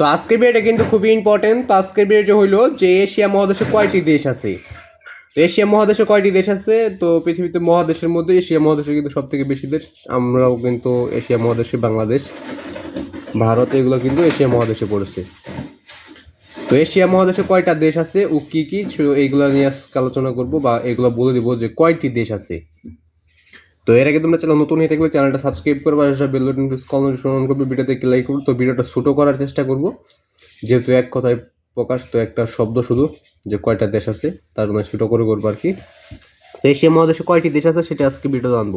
তো আজকের ভিডিওটা কিন্তু খুবই ইম্পর্টেন্ট তো আজকের ভিডিওটা হইল যে এশিয়া মহাদেশে কয়টি দেশ আছে? এশিয়া মহাদেশে কয়টি দেশ আছে? তো পৃথিবীতে মহাদেশের মধ্যে এশিয়া মহাদেশে কিন্তু সব থেকে বেশি দেশ। আমরাও কিন্তু এশিয়া মহাদেশে, বাংলাদেশ, ভারত, এগুলো কিন্তু এশিয়া মহাদেশে পড়েছে। তো এশিয়া মহাদেশে কয়টা দেশ আছে ও কি কি? এইগুলো নিয়ে আজকে আলোচনা করব বা এগুলো বলে দিব যে কয়টি দেশ আছে। তো এর আগে তোমরা চ্যানেল নতুন হয়ে থাকলে চ্যানেলটা সাবস্ক্রাইব করবে আর bell button press call notification করবে, ভিডিওতে লাইক করবে তো ভিডিওটা ছোটো করার চেষ্টা করব। যেহেতু এক কথায় প্রকাশ, তো একটা শব্দ শুধু যে কয়টা দেশ আছে, তার মানে ছোটো করে করব আর কি। তো এশিয়া মহাদেশে কয়টি দেশ আছে সেটা আজকে ভিডিও জানব।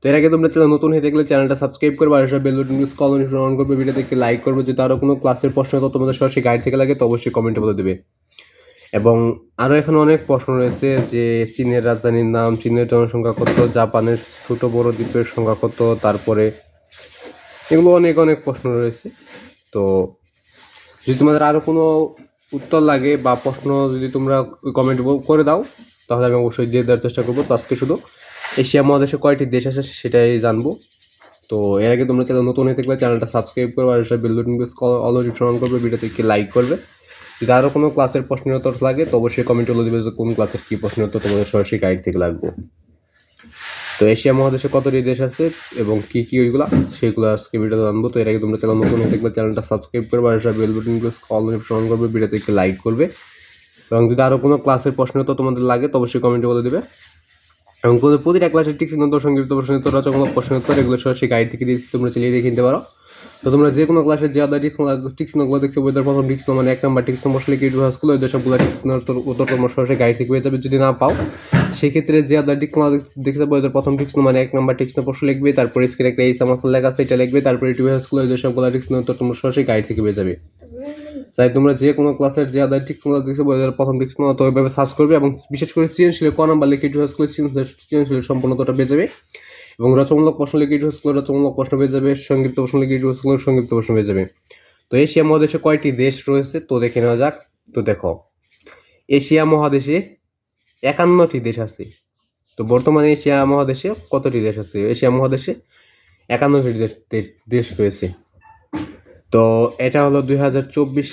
তো এর আগে তোমরা চ্যানেল নতুন হয়ে থাকলে চ্যানেলটা সাবস্ক্রাইব করবে আর bell button press call notification করবে, ভিডিওতে লাইক করবে। যদি আরও কোনো ক্লাসের প্রশ্ন তো তোমাদের সরাসরি গাইড থেকে লাগে, তো অবশ্যই কমেন্টে বলে দেবে। এবং আরও এখানে অনেক প্রশ্ন রয়েছে যে চীনের রাজধানীর নাম, চীনের জনসংখ্যা কত, জাপানের ছোট বড় দ্বীপের সংখ্যা কত, তারপরে এগুলো অনেক অনেক প্রশ্ন রয়েছে। তো যদি তোমাদের আরও কোনো উত্তর লাগে বা প্রশ্ন যদি তোমরা কমেন্ট করে দাও, তাহলে আমি অবশ্যই দিয়ে দেওয়ার চেষ্টা করব। তো আজকে শুধু এশিয়া মহাদেশে কয়টি দেশ আছে সেটাই জানব। তো এর আগে তোমরা চ্যানেল নতুন হয়ে থাকলে চ্যানেলটা সাবস্ক্রাইব করবে, আর bell button press already on করবে ভিডিওতে কি লাইক করবে। যদি আরও কোনো ক্লাসের প্রশ্নের উত্তর লাগে, তো অবশ্যই কমেন্ট বলে দেবে যে কোন ক্লাসের কী প্রশ্নের উত্তর তোমাদের সরাসরি গাইড থেকে লাগবে। তো এশিয়া মহাদেশে কতটি দেশ আছে এবং কি কি ওইগুলা, সেগুলো আজকে ভিডিও জানব। তো এর আগে তোমরা চ্যানেল নতুন থাকলে চ্যানেলটা সাবস্ক্রাইব করবে আর বেল বাটন কল অন করবে ভিডিওতে একটি লাইক করবে। এবং যদি আরও কোনো ক্লাসের প্রশ্নের উত্তর তোমাদের লাগে, তো অবশ্যই কমেন্টে বলে দেবে। এবং তোমাদের প্রতিটা ক্লাসের ঠিক চিহ্ন সংক্ষিপ্ত প্রশ্নের উত্তর, রচনামূলক প্রশ্নের উত্তর, এগুলো সরাসরি গাইড থেকে দিয়ে তোমরা চালিয়ে দেখে নিতে পারো। তো তোমরা যে কোনো ক্লাসের যে আদার টিক্স টিক্সগুলো দেখতে বইদের প্রথম টিক্স মানে এক নাম্বার টিক্স মশলে কি হাউসগুলো ওদের সবগুলো টিক্স উত্তর সরাসরি গাইড থেকে হয়ে যাবে যদি না পাও। সেক্ষেত্রে যে আদার টিক্স দেখতে বইদের প্রথম টিক্স মানে এক নাম্বার টিক্স প্রশ্ন লিখবে, তারপরে স্ক্রিনে একটা এই সমস্যা লেখা আছে, এটা লিখবে, তারপরে ইউটিউব হাউসগুলো ওদের সবগুলো টিক্স উত্তর সরাসরি গাইড থেকে পেয়ে যাবে। তাই তোমরা যে কোনো ক্লাসের যে আদার টিক্সগুলো দেখতে বইদের প্রথম টিক্স তো ওইভাবে সার্চ করবে এবং বিশেষ করে সৃজনশীল ক নাম্বার লিখে ইউটিউব হাউসগুলো সৃজনশীল সম্পূর্ণতাটা পেয়ে যাবে। এবং রচনামূলক প্রশ্ন লিখে ইউটিউব হাউসগুলো রচনামূলক প্রশ্ন পেয়ে যাবে, সংক্ষিপ্ত প্রশ্ন লিখে ইউটিউব হাউসগুলো সংক্ষিপ্ত প্রশ্ন পেয়ে যাবে। তো এশিয়া মহাদেশে কয়টি দেশ রয়েছে? তো দেখে নেওয়া যাক। তো দেখো, এশিয়া মহাদেশে একান্নটি দেশ আছে। তো বর্তমানে এশিয়া মহাদেশে কতটি দেশ আছে? এশিয়া মহাদেশে একান্নটি দেশ- দেশ রয়েছে। তো এটা হলো দুই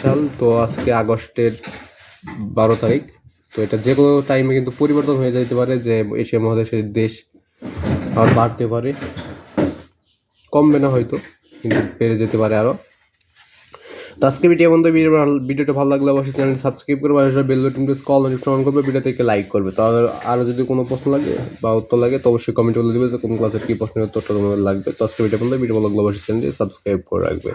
সাল, তো আজকে আগস্টের বারো তারিখ। তো এটা যে কোনো টাইমে কিন্তু পরিবর্তন হয়ে যেতে পারে যে এশিয়া মহাদেশের দেশ আর বাড়তে পারে। কমবে না হয়তো, কিন্তু বেড়ে যেতে পারে আরও তো আজকে ভিডিও বন্ধু ভিডিও ভিডিওটা ভালো লাগলে অবশ্যই চ্যানেলটি সাবস্ক্রাইব করবে, আর bell button press call notification করবে ভিডিওতে লাইক করবে। তো আর যদি কোনো প্রশ্ন লাগে বা উত্তর লাগে, তো অবশ্যই কমেন্ট বলে দেবে যে কোন ক্লাসের কী প্রশ্নের উত্তরটা তোমাদের লাগবে। তো আজকে ভিডিও বন্ধু ভিডিও ভালো লাগলে অবশ্যই চ্যানেলটি সাবস্ক্রাইব করে রাখবে।